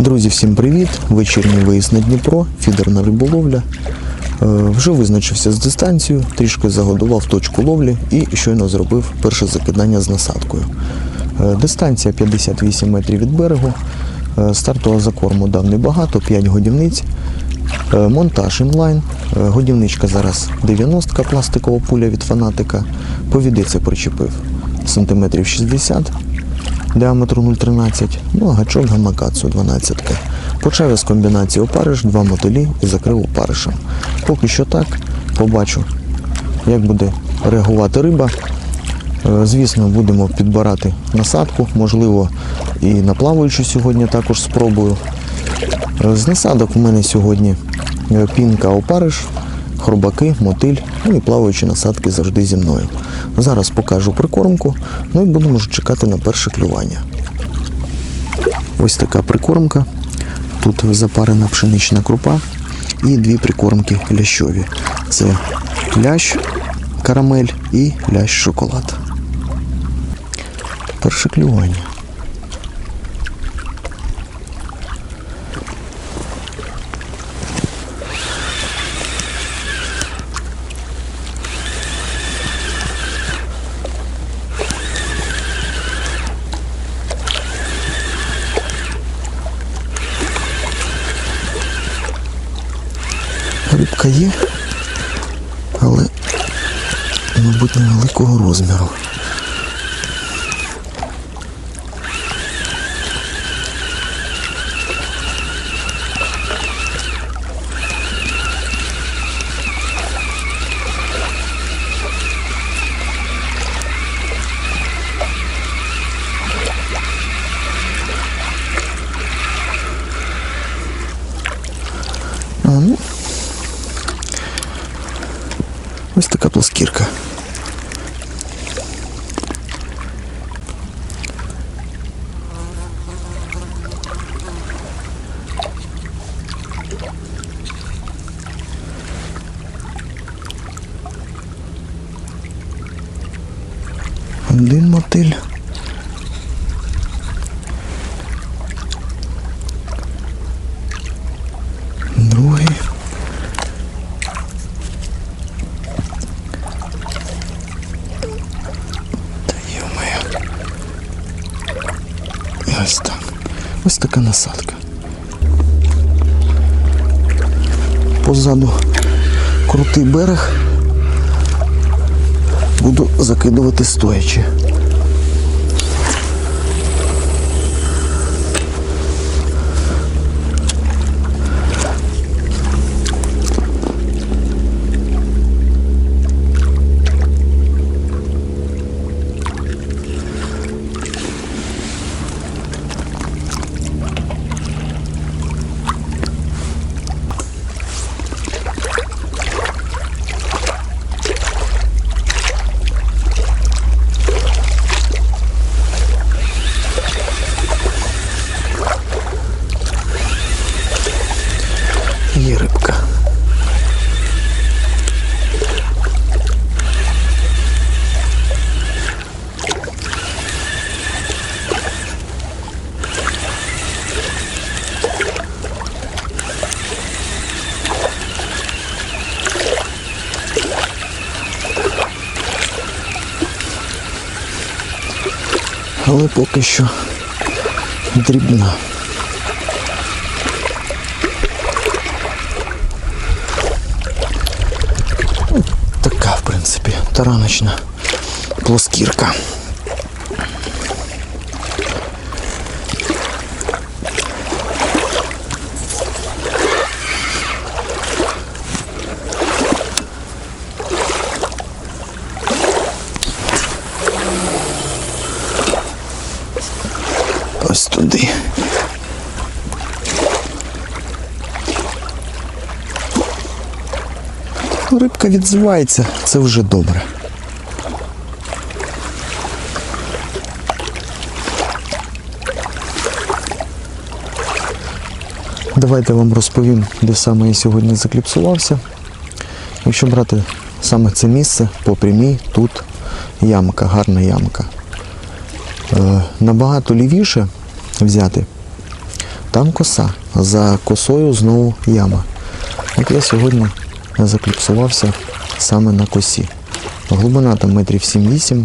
Друзі, всім привіт! Вечірній виїзд на Дніпро, фідерна риболовля. Е, Вже визначився з дистанцією, трішки загодував точку ловлі і щойно зробив перше закидання з насадкою. Е, Дистанція 58 метрів від берегу. Е, Стартового закорму дав небагато, 5 годівниць. Монтаж інлайн. Годівничка зараз 90 пластикова пуля від фанатика. Повідиця причепив сантиметрів 60 діаметру 0,13, ну а гачок гамакацу 12. Почав я з комбінації опариш, два мотилі і закрив опаришем. Поки що так, побачу, як буде реагувати риба. Е, Звісно, будемо підбирати насадку, можливо, і на плаваючу сьогодні також спробую. Е, З насадок у мене сьогодні е, пінка опариш, хробаки, мотиль, ну і плаваючі насадки завжди зі мною. Зараз покажу прикормку, ну і будемо вже чекати на перше клювання. Ось така прикормка. Тут запарена пшенична крупа і дві прикормки лящові. Це лящ карамель і лящ шоколад. Перше клювання. Рибка є, але, мабуть, невеликого розміру. А, ну, ось така плоскірка. Мотиль. Другий. Та йо-моє. Ось так. Ось така насадка. Позаду крутий берег. Буду закидувати стоячи. поки що дрібна. Така, в принципі, тараночна плоскірка. Туди. Рибка відзивається, це вже добре. Давайте вам розповім, де саме я сьогодні закліпсувався. Якщо брати саме це місце по прямій, тут ямка, гарна ямка. Е, набагато лівіше взяти там коса. За косою знову яма. От я сьогодні закліпсувався саме на косі. Глибина там метрів 7-8.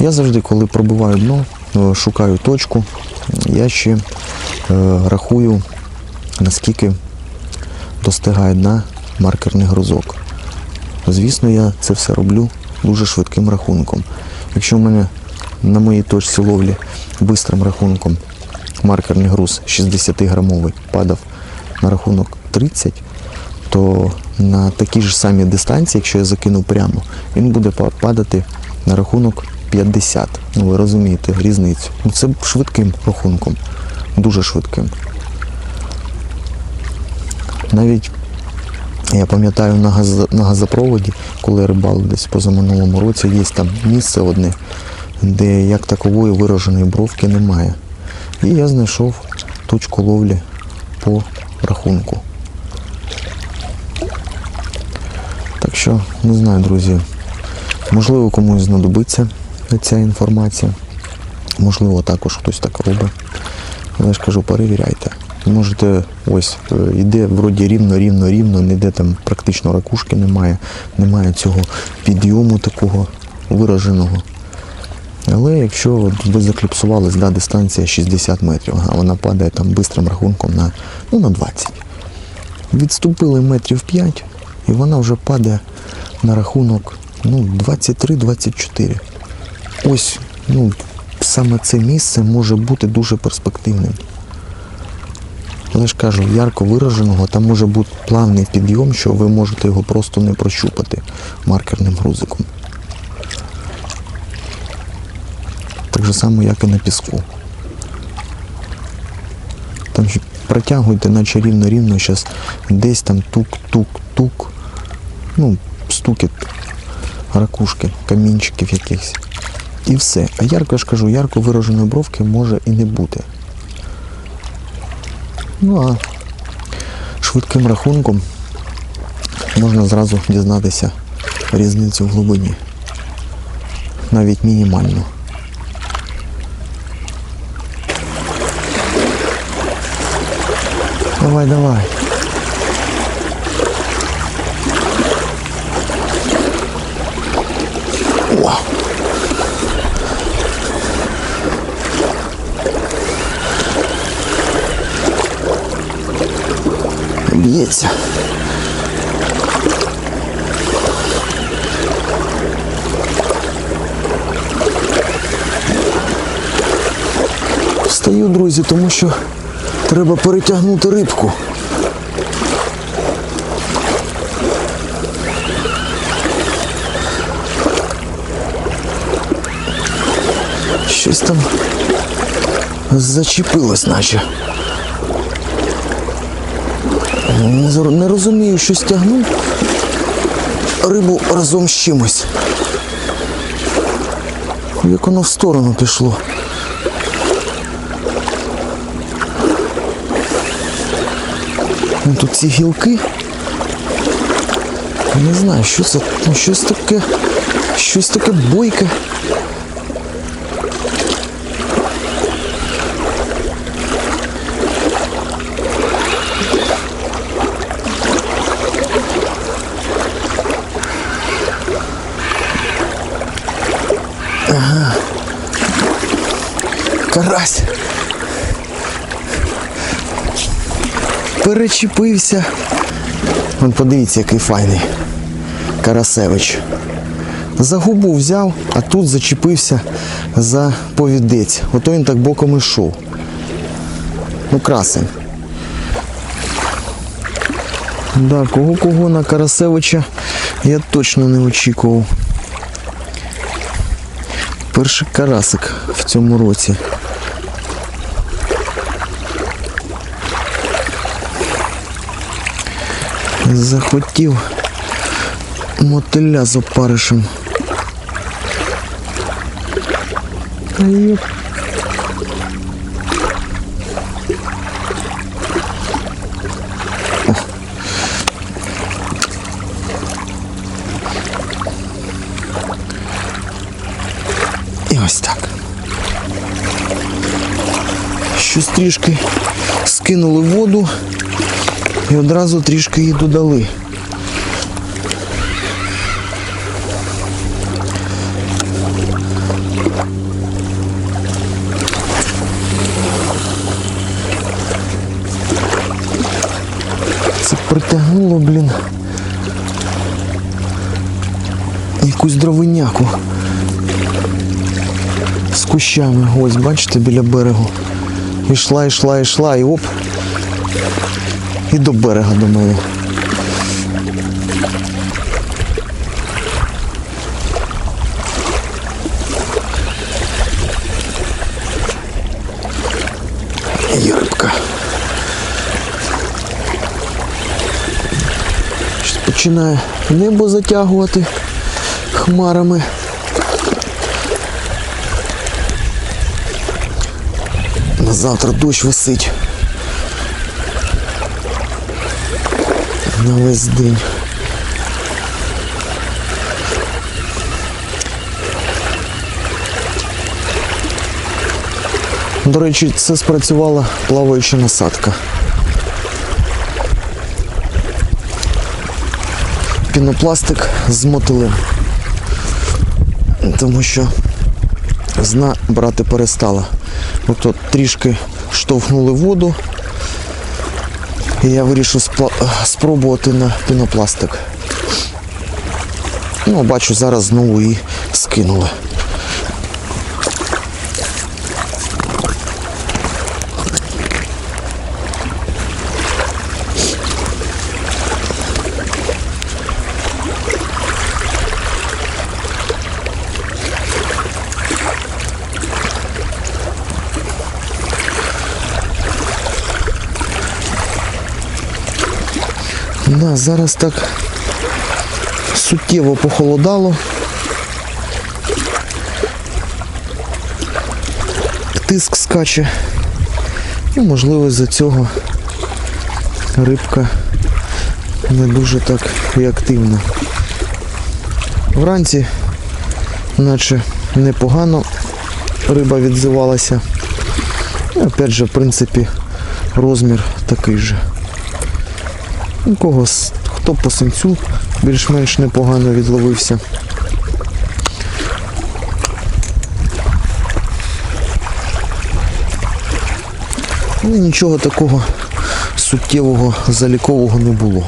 Я завжди, коли пробиваю дно, е, шукаю точку, я ще е, рахую, наскільки достигає дна маркерний грузок. Звісно, я це все роблю дуже швидким рахунком. Якщо в мене на моїй точці ловлі бистрим рахунком маркерний груз 60-грамовий падав на рахунок 30, то на такій ж самій дистанції, якщо я закину прямо, він буде падати на рахунок 50. Ну ви розумієте різницю. Ну, це швидким рахунком, дуже швидким. Навіть я пам'ятаю на, газопроводі, коли я рибалив десь позаминулому році, є там місце одне, де як такової вираженої бровки немає. І я знайшов точку ловлі по рахунку. Так що, не знаю, друзі, можливо комусь знадобиться ця інформація. Можливо, також хтось так робить. Але ж кажу, перевіряйте. Можете, ось, е, йде вроді рівно, рівно, рівно, ніде там практично ракушки немає, немає цього підйому такого вираженого. Але якщо от ви закліпсувались, да, дистанція 60 метрів, а вона падає там бистрим рахунком на, ну, на 20. Відступили метрів 5, і вона вже падає на рахунок ну, 23-24. Ось ну, саме це місце може бути дуже перспективним. Але ж кажу, ярко вираженого, там може бути плавний підйом, що ви можете його просто не прощупати маркерним грузиком. Же само, як і на піску. Там протягуйте, наче рівно-рівно, зараз десь там тук-тук-тук. Ну, стукіт ракушки, камінчиків якихось. І все. А ярко, я ж кажу, ярко вираженої бровки може і не бути. Ну а швидким рахунком можна зразу дізнатися різницю в глибині. Навіть мінімальну. Давай, давай. О! Б'ється. Встаю, друзі, тому що треба перетягнути рибку. Щось там зачепилось, наче. Не, розумію, що стягнув рибу разом з чимось. Як воно в сторону пішло. Тут ці гілки. Не знаю, що це. Ну, щось таке. Щось таке бойке. Карась. Перечепився. Вон подивіться, який файний. Карасевич. За губу взяв, а тут зачепився за повідець. Ото він так боком ішов. Ну, красень. Да, кого кого на Карасевича я точно не очікував. Перший карасик в цьому році. Захотів мотиля з опаришем. І ось так. Щось трішки скинули воду і одразу трішки її додали. Це притягнуло, блін. Якусь дровиняку з кущами. Ось, бачите, біля берегу. Ішла, йшла, йшла і оп. І до берега до мене. Є рибка. Щось починає небо затягувати хмарами. На завтра дощ висить. На весь день. До речі, це спрацювала плаваюча насадка. Пінопластик з мотилем. Тому що зна брати перестала. Ото трішки штовхнули воду. І я вирішив спробувати на пінопластик. Ну, бачу, зараз знову її скинули. Да, зараз так суттєво похолодало. Тиск скаче. І, можливо, з-за цього рибка не дуже так і активна. Вранці, наче непогано риба відзивалася. І опять же, в принципі, розмір такий же. У когось, хто по синцю більш-менш непогано відловився. Але нічого такого суттєвого залікового не було.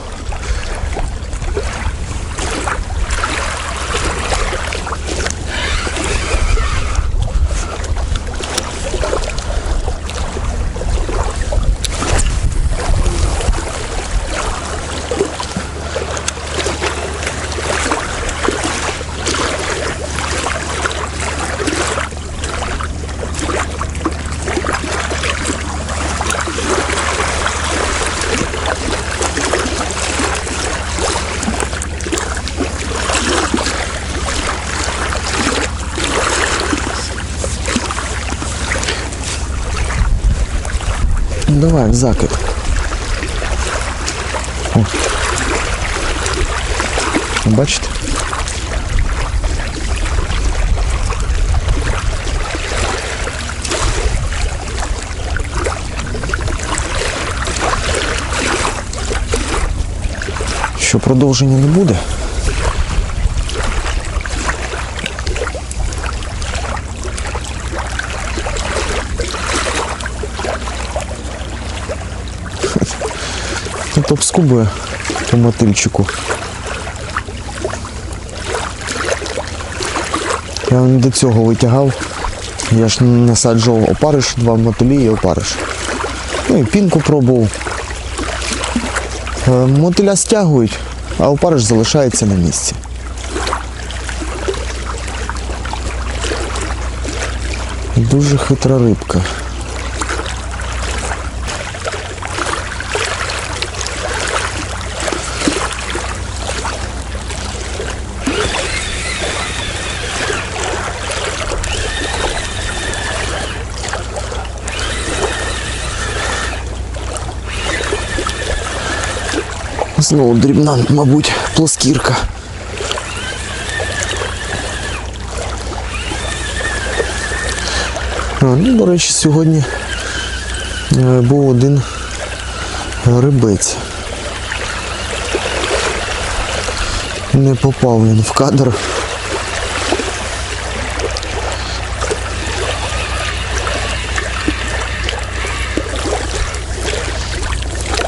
Давай закид. О. Бачите? Що продовження не буде? Тут обскубує по мотильчику. Я не до цього витягав. Я ж насаджував опариш, два мотилі і опариш. Ну і пінку пробував. Е, Мотиля стягують, а опариш залишається на місці. Дуже хитра рибка. Знову дрібна, мабуть, плоскірка. А, ну, до речі, сьогодні е, був один рибець. Не попав він в кадр.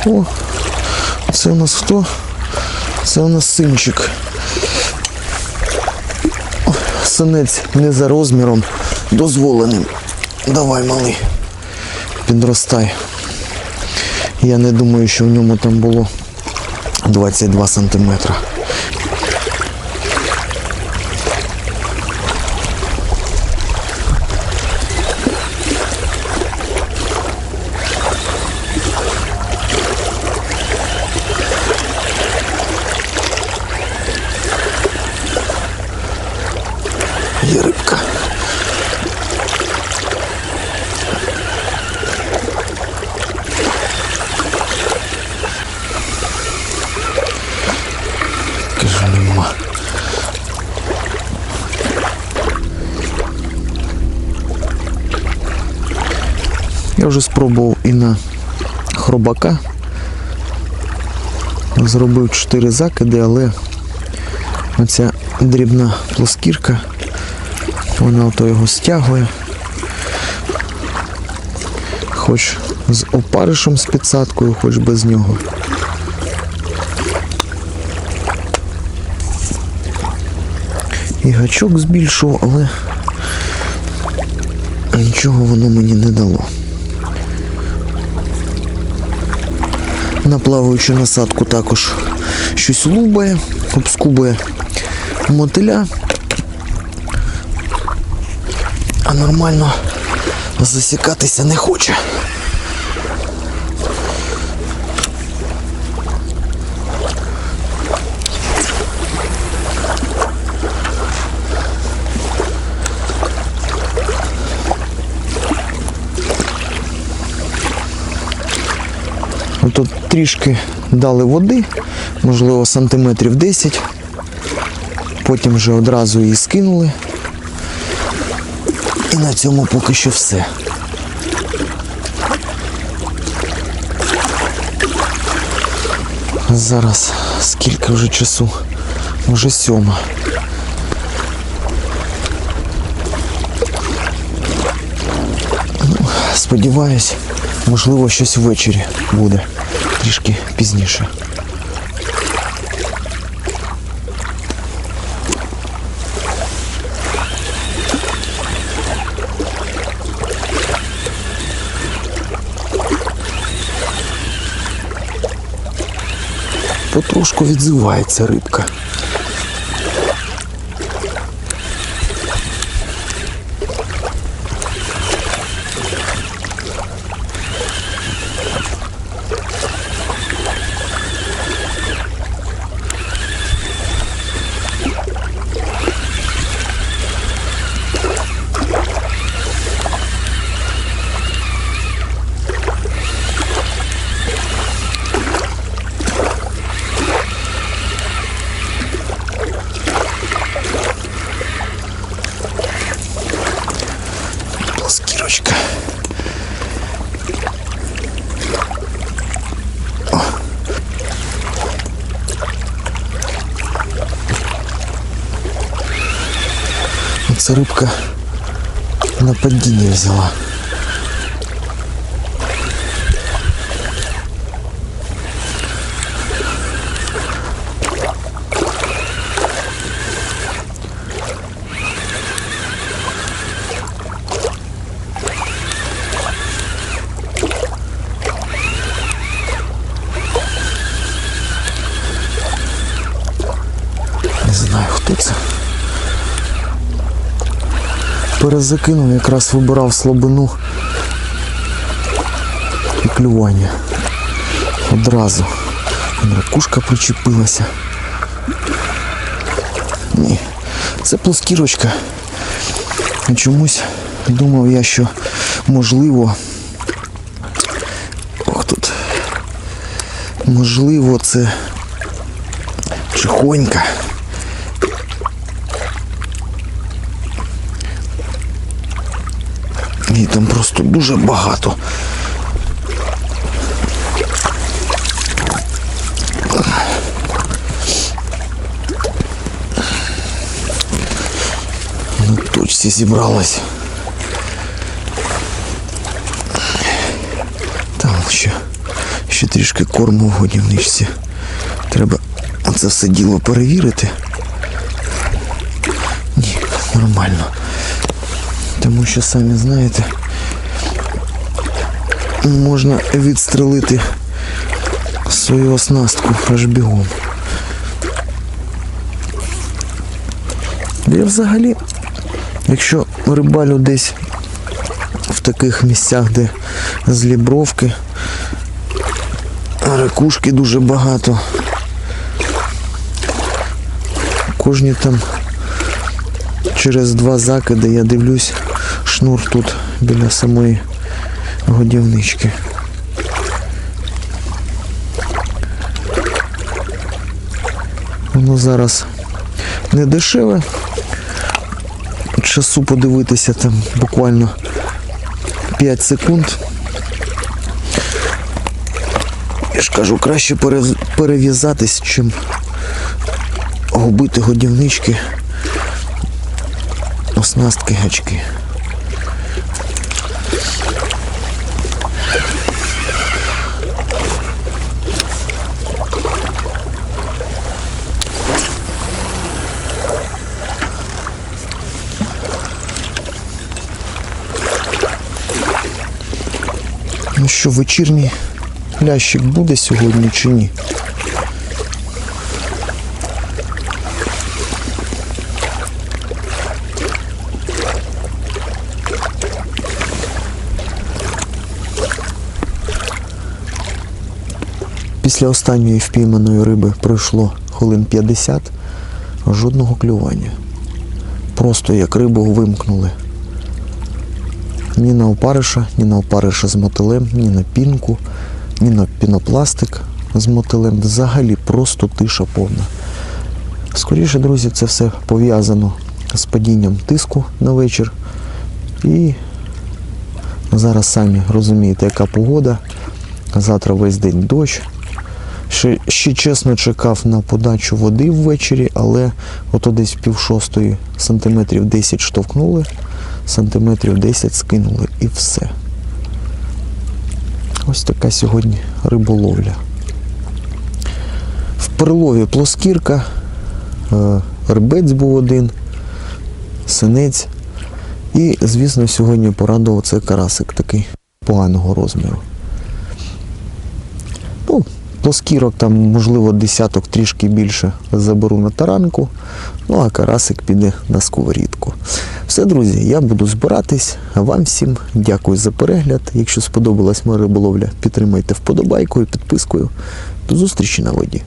О, це у нас хто? Це у нас синчик. Синець не за розміром, дозволеним. Давай, малий, підростай. Я не думаю, що в ньому там було 22 сантиметра. Вже спробував і на хробака. Зробив 4 закиди, але оця дрібна плоскірка, вона ото його стягує. Хоч з опаришем з підсадкою, хоч без нього. І гачок збільшував, але нічого воно мені не дало. На плаваючу насадку також щось лубає, обскубує мотиля. А нормально засікатися не хоче. Тут трішки дали води, можливо, сантиметрів 10. Потім вже одразу її скинули. І на цьому поки що все. Зараз скільки вже часу? Вже сьома. Ну, сподіваюсь, можливо, щось ввечері буде трішки пізніше. Потрошку відзивається рибка. Оце на падіння взяла. Перезакинув, якраз вибирав слабину і клювання. Одразу. Ракушка причепилася. Ні, це плоскірочка. Чомусь думав я, що можливо. Ох тут. Можливо, це чихонька. Ні, там просто дуже багато. Ну, На точці зібралась. Там ще, ще трішки корму в годівничці. Треба це все діло перевірити. Ні, нормально. Тому що самі знаєте, можна відстрелити свою оснастку аж бігом. Я взагалі, якщо рибалю десь в таких місцях, де злібровки, ракушки дуже багато. Кожні там через два закиди я дивлюсь шнур тут біля самої годівнички. Воно зараз не дешеве. Часу подивитися там буквально 5 секунд. Я ж кажу, краще перев'язатись, чим губити годівнички, оснастки, гачки. Що, вечірній лящик буде сьогодні чи ні? Після останньої впійманої риби пройшло хвилин 50, жодного клювання. Просто як рибу вимкнули. Ні на опариша, ні на опариша з мотилем, ні на пінку, ні на пінопластик з мотилем. Взагалі просто тиша повна. Скоріше, друзі, це все пов'язано з падінням тиску на вечір. І зараз самі розумієте, яка погода. Завтра весь день дощ. Ще, ще чесно чекав на подачу води ввечері, але ото десь пів шостої сантиметрів 10 штовхнули, сантиметрів 10 скинули і все. Ось така сьогодні риболовля. В Перлові плоскірка, е, рибець був один, синець. І, звісно, сьогодні порадував це карасик такий поганого розміру. Ну, плоскірок там, можливо, десяток трішки більше заберу на таранку, ну а карасик піде на сковорідку. Все, друзі, я буду збиратись. Вам всім дякую за перегляд. Якщо сподобалась моя риболовля, підтримайте вподобайкою, підпискою. До зустрічі на воді.